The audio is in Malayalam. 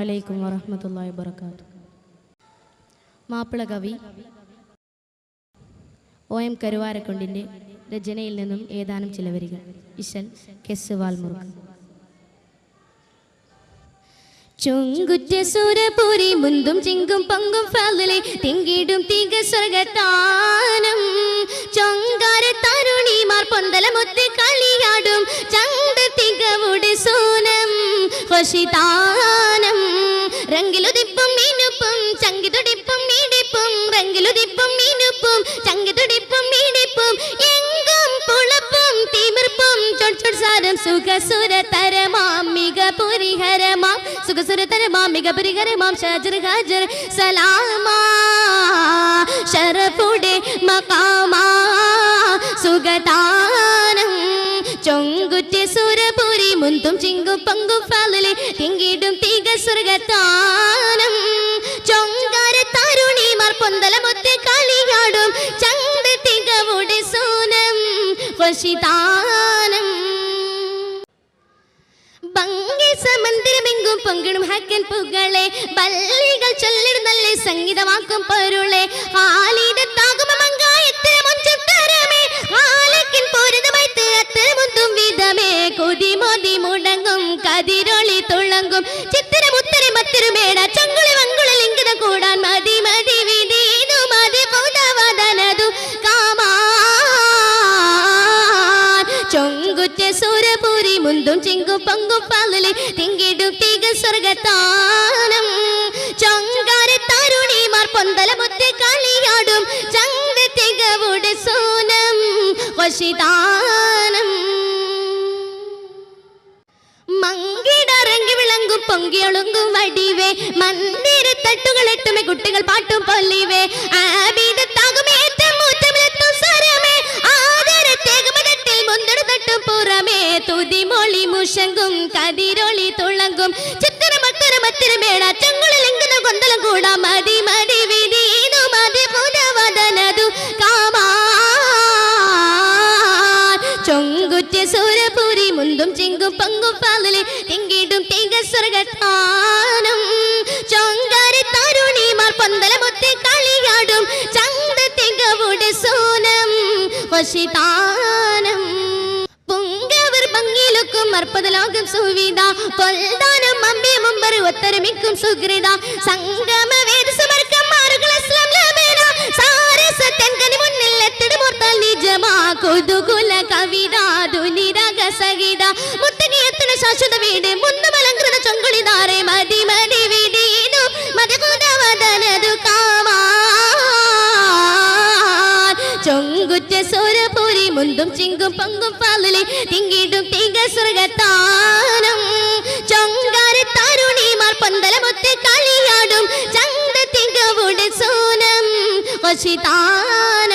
അലൈക്കും വറഹ്മത്തുള്ളാഹി വബറകാതുഹു. മാപ്പിള കവി ഒ എം കരുവാരക്കൊണ്ടിന്റെ രചനയിൽ നിന്നും ഏതാനും ചില വരികൾ. ഇശൽ കെസ് വാൽമുറുക്ക് ചുങ്കുറ്റ സൂരപൂരി മുന്തും ചിങ്കും പങ്കും ഫലലെ തിങ്കിടും തീക സ്വർഗത്താനം. ചൊങ്കാര തരുണിമാർ പൊന്തലമൊത്ത് കളിയാടും. സൂനം ഹൊഷിതാനം രംഗിലുതിപ്പും മീനുപ്പും ചങ്കിതുടിപ്പും മീടിപ്പും രംഗിലുതിപ്പും മീനുപ്പും ചങ്കിതുടിപ്പും മീടിപ്പും എങ്കും പുളപ്പും തിമിർപ്പും ചൊട്ചൊട്സാരം സുഖസുര തരമാം മിക പുരിഹരമാം സുഖസുര തരമാം മിക പുരിഹരമാം ഷജർ ഹജർ സലാമാ. ഷറഫുടെ മക്കാമാ സുരപുരി മുന്തും ചിങ്കു പങ്കു ഫാലിലെ തിങ്കിടും തീക സ്വർഗത്താനം. ചൊങ്കാര താരുണിമാർ പൊന്തലമൊത്ത് കളിയാടും. ചന്ത തികവുടെ സൂനം വശിതാനം. ഭംഗി പങ്കിടും ഹക്കൻ പുകളെ. ബല്ലികൾ ചൊല്ലിടുന്നല്ലേ സംഗീതമാക്കും പൊരുളെ. ഹാലിടത്താകും കതിരൊളി തുളങ്ങും ചിത്തിരമുത്തരി മത്തിരുമേട ചങ്കുളി വങ്കുളി ലിംഗിത കൂടാൻ മതി മതി വിധീനു മതി പുതവദനതു കാമാ. ചൊങ്കുറ്റ സൂരപൂരി മുന്തും ചിങ്കു പങ്കും പാലിലെ തിങ്കിടും തീക സ്വർഗത്താനം. ചൊങ്കാര തരുണിമാർ പൊന്തലമുത്ത് കളിയാടും. ചങ്ക തികവുടെ സൂനം വശിതാനം പൊങ്കിയൊളുങ്കും വടിവേ. മന്ദിര തട്ടുകൾ കുട്ടികൾ പാട്ടും പൊല്ലിവേ തുതിമൊളി കൂടാ. മതി മതി വിധീനു ചൊങ്കുറ്റ സൂരപുരി മുന്തും ചിങ്കും പങ്കും പാലിലെ തിങ്കിടും തീക സ്വർഗത്താനം. ചൊങ്കാര തരുണിമാർ പന്തലമൊത്തെ കളിയാടും ചന്ത തിങ്കവുടെ സൂനം വശിതാനം. ഭംഗിയിലൊക്കും അർപ്പതലോകം സുവിധ. പൊൽദാനം അമ്മേ മുമ്പർ ഉത്തരമിക്കും സുഹൃത സംഗമ വേദ സമർക്കം മാറുകൾ അസ്ലാം ലബേന സാരസ തെങ്കനി മുന്നിൽ എത്തിടുമോർത്താൽ നിജമാ കൊതുകുല കവിത. ചൊങ്കുറ്റ സൂരപൂരി മുന്തും ചിങ്കും പങ്കും പാലിലെ തിങ്കിടും തീക സ്വർഗത്താനം. ചൊങ്കാര തരുണിമാർ പന്തലമൊത്ത് കളിയാടും ചന്ത തിങ്കവുടെ സൂനം വശിതാനം